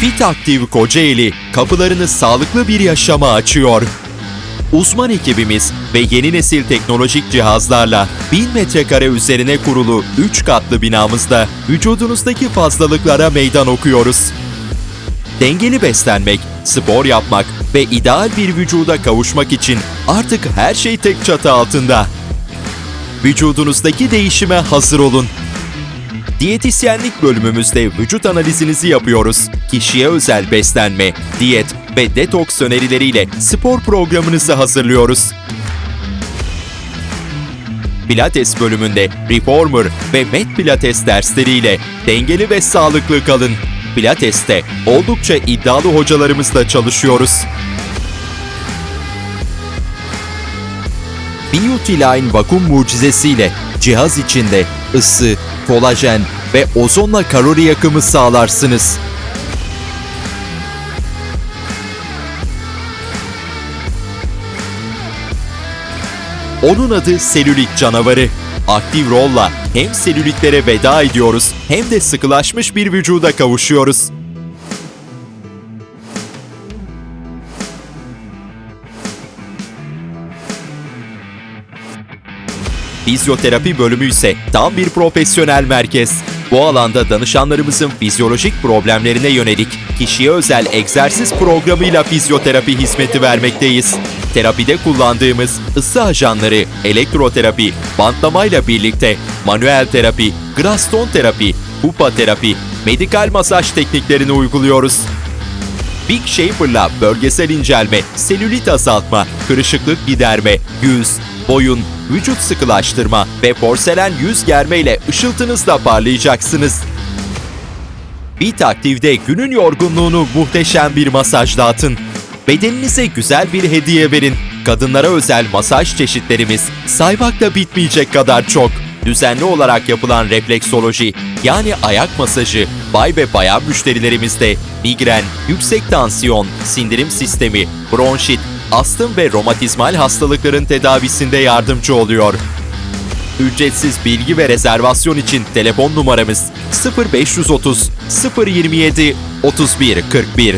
Fit Aktiv Kocaeli kapılarını sağlıklı bir yaşama açıyor. Uzman ekibimiz ve yeni nesil teknolojik cihazlarla 1000 metrekare üzerine kurulu 3 katlı binamızda vücudunuzdaki fazlalıklara meydan okuyoruz. Dengeli beslenmek, spor yapmak ve ideal bir vücuda kavuşmak için artık her şey tek çatı altında. Vücudunuzdaki değişime hazır olun. Diyetisyenlik bölümümüzde vücut analizinizi yapıyoruz. Kişiye özel beslenme, diyet ve detoks önerileriyle spor programınızı hazırlıyoruz. Pilates bölümünde Reformer ve Med Pilates dersleriyle dengeli ve sağlıklı kalın. Pilates'te oldukça iddialı hocalarımızla çalışıyoruz. Beauty Line vakum mucizesiyle cihaz içinde ısı, kolajen ve ozonla kalori yakımı sağlarsınız. Onun adı selülit canavarı. Aktif rolla hem selülitlere veda ediyoruz hem de sıkılaşmış bir vücuda kavuşuyoruz. Fizyoterapi bölümü ise tam bir profesyonel merkez. Bu alanda danışanlarımızın fizyolojik problemlerine yönelik kişiye özel egzersiz programıyla fizyoterapi hizmeti vermekteyiz. Terapide kullandığımız ısı ajanları, elektroterapi, bantlamayla birlikte manuel terapi, Graston terapi, Hupa terapi, medikal masaj tekniklerini uyguluyoruz. Big Shaper'la bölgesel incelme, selülit azaltma, kırışıklık giderme, yüz, boyun, vücut sıkılaştırma ve porselen yüz germe ile ışıltınızla parlayacaksınız. Bit Aktif'de günün yorgunluğunu muhteşem bir masajla atın. Bedeninize güzel bir hediye verin. Kadınlara özel masaj çeşitlerimiz saymakla bitmeyecek kadar çok. Düzenli olarak yapılan refleksoloji yani ayak masajı bay ve bayan müşterilerimizde migren, yüksek tansiyon, sindirim sistemi, bronşit, astım ve romatizmal hastalıkların tedavisinde yardımcı oluyor. Ücretsiz bilgi ve rezervasyon için telefon numaramız 0530 027 31 41